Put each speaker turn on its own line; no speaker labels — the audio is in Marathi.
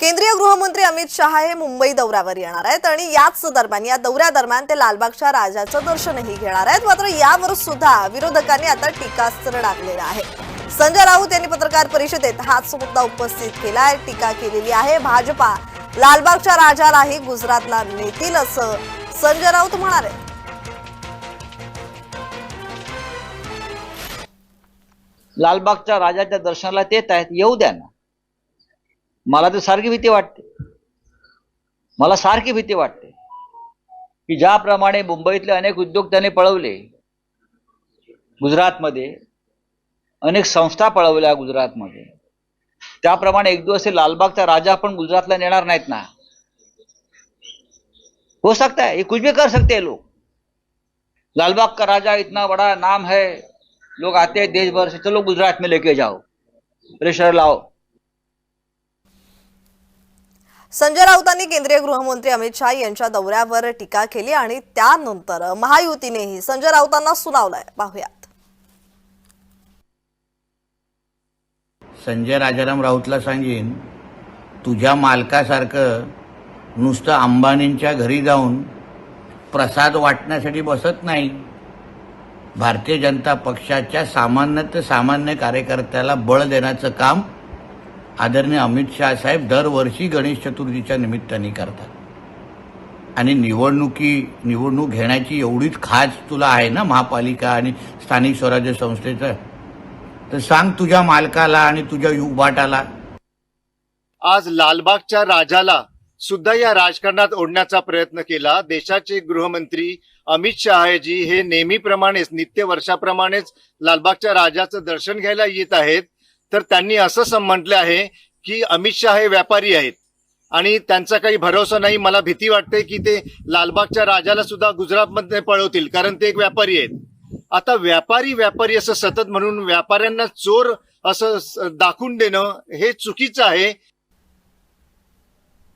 केंद्रीय गृहमंत्री अमित शहा हे मुंबई दौऱ्यावर येणार आहेत आणि याच दरम्यान या दौऱ्यादरम्यान ते लालबागच्या राजाचं दर्शनही घेणार आहेत. मात्र यावर सुद्धा विरोधकांनी आता टीकास्त्र डागलेलं आहे. संजय राऊत यांनी पत्रकार परिषदेत हाच मुद्दा उपस्थित केला आहे टीका केलेली आहे. भाजपा लालबागच्या राजालाही गुजरातला नेतील असं संजय राऊत म्हणाले.
लालबागच्या राजाच्या दर्शनाला येत आहेत. येऊ द्या ना. मला तर सारखी भीती वाटते. मला सारखी भीती वाटते. की ज्याप्रमाणे मुंबईतले अनेक उद्योग त्याने पळवले गुजरातमध्ये अनेक संस्था पळवल्या गुजरातमध्ये. त्याप्रमाणे एक दिवस हे लालबागचा राजा पण गुजरातला नेणार नाहीत ना. हो सकता है ये कुछ भी कर सकते हैं लोग. लालबाग का राजा इतना बड़ा नाम है लोग आते हैं देश भर से चलो गुजरात में लेके जाओ. प्रेशर लाओ.
संजय राऊतांनी केंद्रीय गृहमंत्री अमित शहा यांच्या दौऱ्यावर टीका केली आणि त्यानंतर महायुतीनेही संजय राऊतांना सुनावलंय. पाहूयात.
संजय राजाराम राऊतला सांगेन तुझ्या मालकासारखं नुसतं अंबानींच्या घरी जाऊन प्रसाद वाटण्यासाठी बसत नाही. भारतीय जनता पक्षाच्या सामान्य ते सामान्य कार्यकर्त्याला बळ देण्याचं काम आदरणीय अमित शहा साहेब दरवर्षी गणेश चतुर्थीच्या निमित्ताने करतात. आणि निवडणुकी निवडणूक घेण्याची एवढीच खास तुला आहे ना महापालिका आणि स्थानिक स्वराज्य संस्थेचं? तर सांग तुझ्या मालकाला आणि तुझ्या युवाटाला
आज लालबागच्या राजाला सुद्धा या राजकारणात ओढण्याचा प्रयत्न केला. देशाचे गृहमंत्री अमित शहाजी हे नेहमीप्रमाणेच नित्य वर्षाप्रमाणेच लालबागच्या राजाचं दर्शन घ्यायला येत आहेत. तर त्यांनी असं सम म्हटलं आहे की अमित शहा हे व्यापारी आहेत. आणि त्यांचा काही भरोसा नाही. मला भीती वाटते की ते लालबागच्या राजाला सुद्धा गुजरातमध्ये पळवतील कारण ते एक व्यापारी आहेत. आता व्यापारी व्यापारी असं सतत म्हणून व्यापाऱ्यांना चोर असं दाखवून देणं हे चुकीचं आहे.